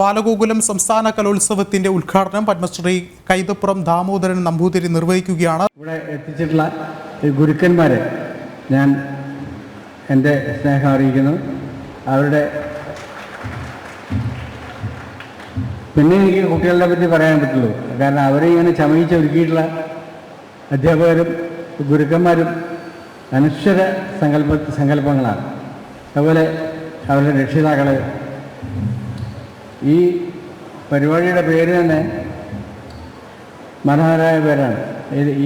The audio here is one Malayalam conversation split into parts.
ബാലഗോകുലം സംസ്ഥാന കലോത്സവത്തിന്റെ ഉദ്ഘാടനം പത്മശ്രീ കൈതപ്പുറം ദാമോദരൻ നമ്പൂതിരി നിർവഹിക്കുകയാണ്. ഇവിടെ എത്തിച്ചിട്ടുള്ള ഗുരുക്കന്മാരെ ഞാൻ എന്റെ സ്നേഹം അറിയിക്കുന്നു. അവരുടെ പിന്നെ എനിക്ക് കുട്ടികളെ പറ്റി പറയാൻ പറ്റുള്ളൂ. കാരണം അവരെ ഇങ്ങനെ ചമയിച്ചൊരുക്കിയിട്ടുള്ള അധ്യാപകരും ഗുരുക്കന്മാരും അനശ്വര സങ്കല്പ സങ്കല്പങ്ങളാണ് അതുപോലെ അവരുടെ രക്ഷിതാക്കൾ ഈ പരിപാടിയുടെ പേര് തന്നെ മനോഹരായ പേരാണ്.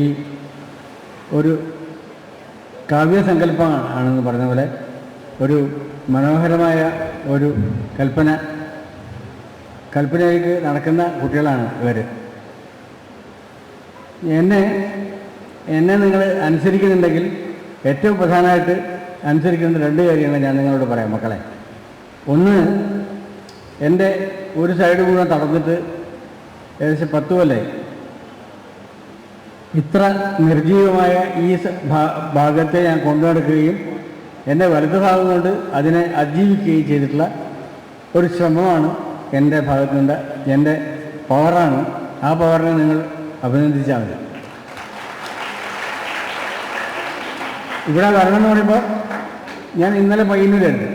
ഈ ഒരു കാവ്യസങ്കല്പം ആണെന്ന് പറഞ്ഞ പോലെ ഒരു മനോഹരമായ ഒരു കൽപ്പന കൽപ്പനയിലേക്ക് നടക്കുന്ന കുട്ടികളാണ് ഇവർ എന്നെ എന്നെ നിങ്ങൾ അനുസരിക്കുന്നുണ്ടെങ്കിൽ ഏറ്റവും പ്രധാനമായിട്ട് അനുസരിക്കുന്ന രണ്ട് കാര്യങ്ങൾ ഞാൻ നിങ്ങളോട് പറയാം മക്കളെ. ഒന്ന് എന്റെ ഒരു സൈഡ് മുഴുവൻ തടഞ്ഞിട്ട് ഏകദേശം പത്ത് കൊല്ലമായി ഇത്ര നിർജീവമായ ഈ ഭാഗത്തെ ഞാൻ കൊണ്ടുനടക്കുകയും എന്റെ വലതു ഭാഗം കൊണ്ട് അതിനെ അതിജീവിക്കുകയും ചെയ്തിട്ടുള്ള ഒരു ശ്രമമാണ് എന്റെ ഭാഗത്തു നിന്ന് എന്റെ പവറാണ് ആ പവറിനെ നിങ്ങൾ അഭിനന്ദിച്ചാൽ മതി. ഇവിടെ വരണം എന്ന് പറയുമ്പോൾ ഞാൻ ഇന്നലെ പയ്യന്നൂരായിരുന്നു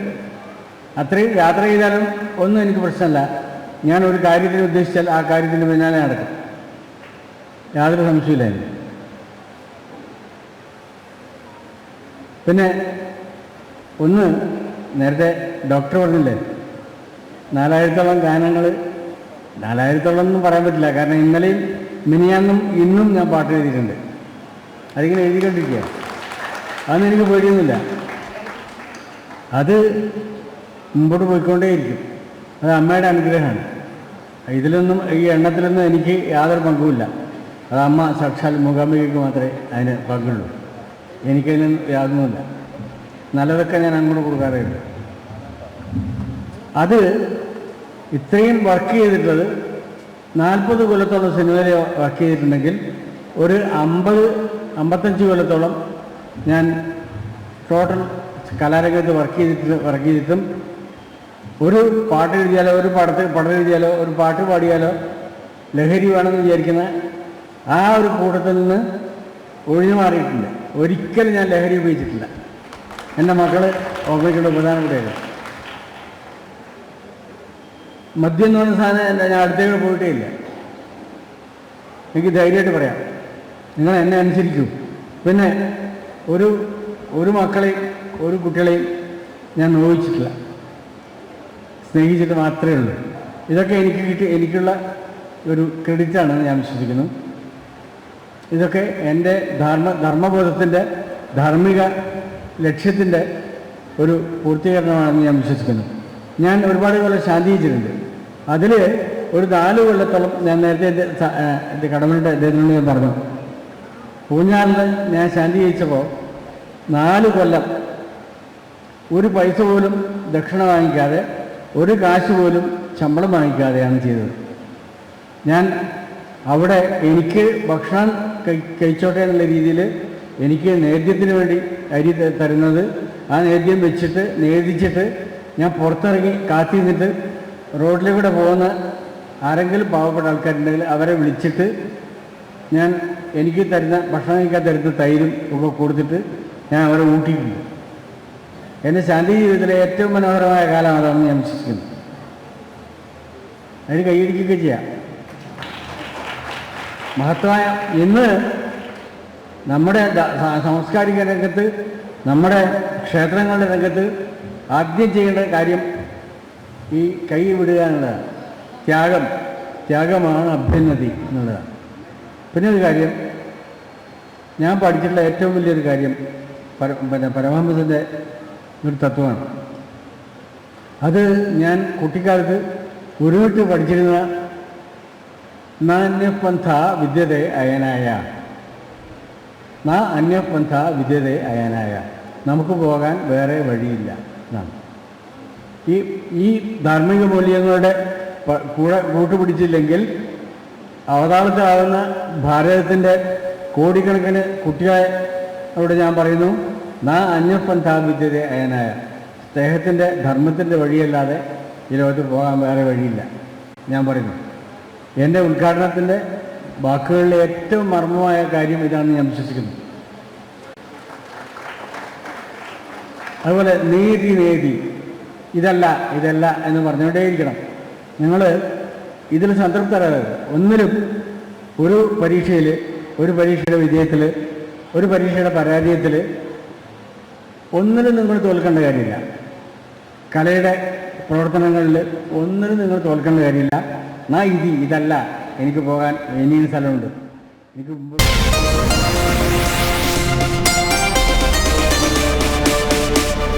അത്രയും യാത്ര ചെയ്താലും ഒന്നും എനിക്ക് പ്രശ്നമല്ല. ഞാൻ ഒരു കാര്യത്തിന് ഉദ്ദേശിച്ചാൽ ആ കാര്യത്തിന് പിന്നാലെ നടക്കും. യാതൊരു സംശയമില്ല എനിക്ക് പിന്നെ ഒന്ന് നേരത്തെ ഡോക്ടർ പറഞ്ഞില്ലേ നാലായിരത്തോളം ഗാനങ്ങൾ നാലായിരത്തോളം ഒന്നും പറയാൻ പറ്റില്ല. കാരണം ഇന്നലെയും മിനിയാന്നും ഇന്നും ഞാൻ പാട്ട് എഴുതിയിട്ടുണ്ട്. അതിങ്ങനെ എഴുതിക്കൊണ്ടിരിക്കുക അതൊന്നും എനിക്ക് പേടിയൊന്നുമില്ല. അത് മുമ്പോട്ട് പോയിക്കൊണ്ടേയിരിക്കും. അത് അമ്മയുടെ അനുഗ്രഹമാണ്. ഇതിലൊന്നും ഈ എണ്ണത്തിലൊന്നും എനിക്ക് യാതൊരു പങ്കുമില്ല. അത് അമ്മ സാക്ഷാൽ മൂകാംബികയ്ക്ക് മാത്രമേ അതിന് പങ്കുള്ളൂ. എനിക്കതിന് യാതൊന്നുമില്ല. നല്ലതൊക്കെ ഞാൻ അങ്ങോട്ട് കൊടുക്കാറേ ഉള്ളൂ അത് ഇത്രയും വർക്ക് ചെയ്തിട്ടുള്ളത് നാൽപ്പത് കൊല്ലത്തോളം സിനിമയിൽ വർക്ക് ചെയ്തിട്ടുണ്ടെങ്കിൽ ഒരു അമ്പത് അമ്പത്തഞ്ച് കൊല്ലത്തോളം ഞാൻ ടോട്ടൽ കലാരംഗത്ത് വർക്ക് ചെയ്തിട്ട് വർക്ക് ചെയ്തിട്ടും ഒരു പാട്ട് എഴുതിയാലോ ഒരു പടത്ത് പടം എഴുതിയാലോ ഒരു പാട്ട് പാടിയാലോ ലഹരി വേണമെന്ന് വിചാരിക്കുന്ന ആ ഒരു കൂട്ടത്തിൽ നിന്ന് ഒഴിഞ്ഞു മാറിയിട്ടില്ല ഒരിക്കലും ഞാൻ ലഹരി ഉപയോഗിച്ചിട്ടില്ല. എന്റെ മക്കൾ ഓർമ്മിക്കേണ്ട പ്രധാനപ്പെട്ട മദ്യം എന്ന് പറഞ്ഞ സാധനം ഞാൻ അടുത്തേക്ക് പോയിട്ടേ ഇല്ല. എനിക്ക് ധൈര്യമായിട്ട് പറയാം. നിങ്ങൾ എന്നെ അനുസരിക്കൂ. പിന്നെ ഒരു ഒരു മക്കളെയും ഒരു കുട്ടികളെയും ഞാൻ നോവിച്ചിട്ടില്ല. സ്നേഹിച്ചിട്ട് മാത്രമേ ഉള്ളൂ. ഇതൊക്കെ എനിക്ക് കിട്ടി എനിക്കുള്ള ഒരു ക്രെഡിറ്റാണെന്ന് ഞാൻ വിശ്വസിക്കുന്നു. ഇതൊക്കെ എന്റെ ധർമ്മ ധർമ്മബോധത്തിന്റെ ധാർമ്മിക ലക്ഷ്യത്തിന്റെ ഒരു പൂർത്തീകരണമാണെന്ന് ഞാൻ വിശ്വസിക്കുന്നു. ഞാൻ ഒരുപാട് കൊല്ലം ശാന്തിയിച്ചിട്ടുണ്ട്. അതിൽ ഒരു നാല് കൊല്ലത്തോളം ഞാൻ നേരത്തെ എന്റെ എന്റെ കടമയുടെ ഇദ്ദേഹത്തിനോട് ഞാൻ പറഞ്ഞു. പൂഞ്ഞാറിൽ ഞാൻ ശാന്തി ജയിച്ചപ്പോൾ നാല് കൊല്ലം ഒരു പൈസ പോലും ദക്ഷിണ വാങ്ങിക്കാതെ ഒരു കാശ് പോലും ശമ്പളം വാങ്ങിക്കാതെയാണ് ചെയ്തത്. ഞാൻ അവിടെ എനിക്ക് ഭക്ഷണം കഴി- കഴിച്ചോട്ടെ എന്നുള്ള രീതിയിൽ എനിക്ക് നേദ്യത്തിന് വേണ്ടി അരി തരുന്നത് ആ നേദ്യം വെച്ചിട്ട് നേദിച്ചിട്ട് ഞാൻ പുറത്തിറങ്ങി കാത്തിരുന്നിട്ട് റോഡിലൂടെ പോകുന്ന ആരെങ്കിലും പാവപ്പെട്ട ആൾക്കാരുണ്ടെങ്കിൽ അവരെ വിളിച്ചിട്ട് ഞാൻ എനിക്ക് തരുന്ന ഭക്ഷണം കഴിക്കാൻ തരുന്ന തൈരും ഒക്കെ കൊടുത്തിട്ട് ഞാൻ അവരെ ഊട്ടിയിട്ടുണ്ട്. എന്റെ ശാന്തി ജീവിതത്തിലെ ഏറ്റവും മനോഹരമായ കാലം അതാണെന്ന് ഞാൻ വിശ്വസിക്കുന്നു. അതിന് കൈയടിക്കുകയൊക്കെ ചെയ്യാം. മഹത്വമായ ഇന്ന് നമ്മുടെ സാംസ്കാരിക രംഗത്ത് നമ്മുടെ ക്ഷേത്രങ്ങളുടെ രംഗത്ത് ആദ്യം ചെയ്യേണ്ട കാര്യം ഈ കൈ വിടുക എന്നുള്ളതാണ്. ത്യാഗം ത്യാഗമാണ് അഭ്യുന്നതി എന്നുള്ളതാണ്. പിന്നെ ഒരു കാര്യം ഞാൻ പഠിച്ചിട്ടുള്ള ഏറ്റവും വലിയൊരു കാര്യം പര പിന്നെ പരമഹംസന്റെ ഒരു തത്വമാണ്. അത് ഞാൻ കുട്ടിക്കാലത്ത് ഉരുവിട്ട് പഠിച്ചിരുന്ന നാന്യപന്ഥ വിദ്യതെ അയനായ. നാ അന്യപന്ഥ വിദ്യതെ അയനായ. നമുക്ക് പോകാൻ വേറെ വഴിയില്ല എന്നാണ്. ഈ ഈ ധാർമ്മിക മൂല്യങ്ങളുടെ കൂടെ കൂട്ടുപിടിച്ചില്ലെങ്കിൽ അവതാളത്തിലാവുന്ന ഭാരതത്തിന്റെ കോടിക്കണക്കിന് കുട്ടികളെ അവിടെ ഞാൻ പറയുന്നു. നാ അന്യപ്പൻ സ്ഥാപിച്ചത് അയനായ സ്നേഹത്തിന്റെ ധർമ്മത്തിന്റെ വഴിയല്ലാതെ ഈ ലോകത്ത് പോകാൻ വേറെ വഴിയില്ല. ഞാൻ പറയുന്നു എന്റെ ഉദ്ഘാടനത്തിന്റെ വാക്കുകളിലെ ഏറ്റവും മർമ്മമായ കാര്യം ഇതാണെന്ന് ഞാൻ വിശ്വസിക്കുന്നു. അതുപോലെ നീതി നീതി ഇതല്ല ഇതല്ല എന്ന് പറഞ്ഞുകൊണ്ടേയിരിക്കണം. നിങ്ങൾ ഇതിൽ സംതൃപ്തരാകരുത്. ഒന്നിലും ഒരു പരീക്ഷയിൽ ഒരു പരീക്ഷയുടെ വിജയത്തിൽ ഒരു പരീക്ഷയുടെ പരാജയത്തിൽ ഒന്നിലും നിങ്ങൾ തോൽക്കേണ്ട കാര്യമില്ല. കലയുടെ പ്രവർത്തനങ്ങളിൽ ഒന്നിനും നിങ്ങൾ തോൽക്കേണ്ട കാര്യമില്ല. നാ ഇത് ഇതല്ല. എനിക്ക് പോകാൻ ഇനിയും സ്ഥലമുണ്ട്. എനിക്ക് മുമ്പ്